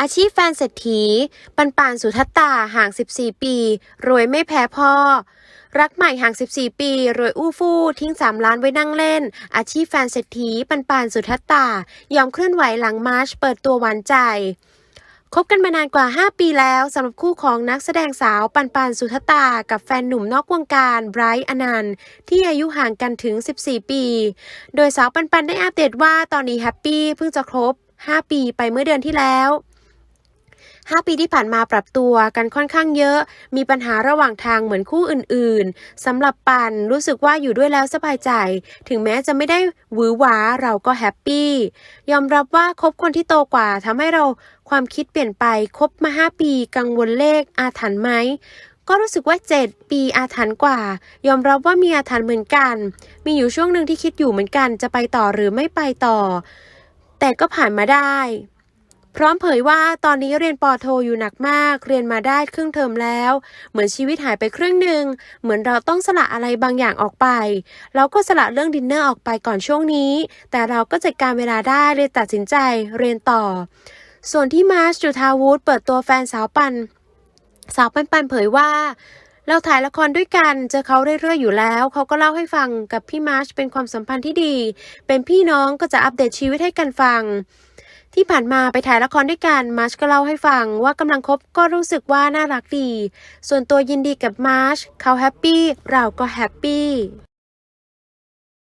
อาชีพแฟนเศรษฐี ปันปานสุทัตตาห่าง 14 ปี รวยไม่แพ้พ่อ รักใหม่ห่าง 14 ปี รวยอู้ฟู่ทิ้ง 3 ล้านไว้นั่งเล่น อาชีพแฟนเศรษฐี ปันปานสุทัตตา ยอมเคลื่อนไหวหลังมาร์ชเปิดตัวหวานใจคบกันมานานกว่า 5 ปีแล้วสำหรับคู่ของนักแสดงสาวปันปานสุทตา กับแฟนหนุ่มนอกวงการไบรท์อนันต์ ที่อายุห่างกันถึง 14 ปี โดยสาวปันปันได้อัปเดตว่าตอนนี้แฮปปี้เพิ่งจะครบ 5 ปีไปเมื่อเดือนที่แล้ว 5 ปีที่ผ่านมาปรับตัวกันค่อนข้างเยอะ มีปัญหาระหว่างทางเหมือนคู่อื่นๆสำหรับปันรู้สึกว่าอยู่ด้วยแล้วสบายใจ ถึงแม้จะไม่ได้หวือหวาเราก็แฮปปี้ ยอมรับว่าคบคนที่โตกว่าทำให้เราความคิดเปลี่ยนไปคบมา 5 ปีกังวลเลขอาถรรพ์ไหมก็รู้สึกว่า 7 ปีอาถรรพ์กว่า ยอมรับว่ามีอาถรรพ์เหมือนกัน มีอยู่ช่วงหนึ่งที่คิดอยู่เหมือนกันจะไปต่อหรือไม่ไปต่อ แต่ก็ผ่านมาได้ พร้อมเผยว่าตอนนี้เรียนปอโทอยู่หนักมาก เรียนมาได้ครึ่งเทอมแล้ว เหมือนชีวิตหายไปครึ่งหนึ่ง เหมือนเราต้องสละอะไรบางอย่างออกไป เราก็สละเรื่องดินเนอร์ออกไปก่อนช่วงนี้ แต่เราก็จัดการเวลาได้เลยตัดสินใจเรียนต่อ ส่วนที่มาร์ชจุธาวุฒิเปิดตัวแฟนสาวปัน สาวปันปันเผยว่าเราถ่ายละครด้วยกัน เจอเขาเรื่อยๆอยู่แล้ว เขาก็เล่าให้ฟังกับพี่มาร์ชเป็นความสัมพันธ์ที่ดี เป็นพี่น้องก็จะอัปเดตชีวิตให้กันฟัง ที่ผ่านมาไปถ่ายละครด้วยกันมาร์ชก็เล่าให้ฟังว่ากำลังคบก็รู้สึกว่าน่ารักดี ส่วนตัวยินดีกับมาร์ชเขาแฮปปี้เราก็แฮปปี้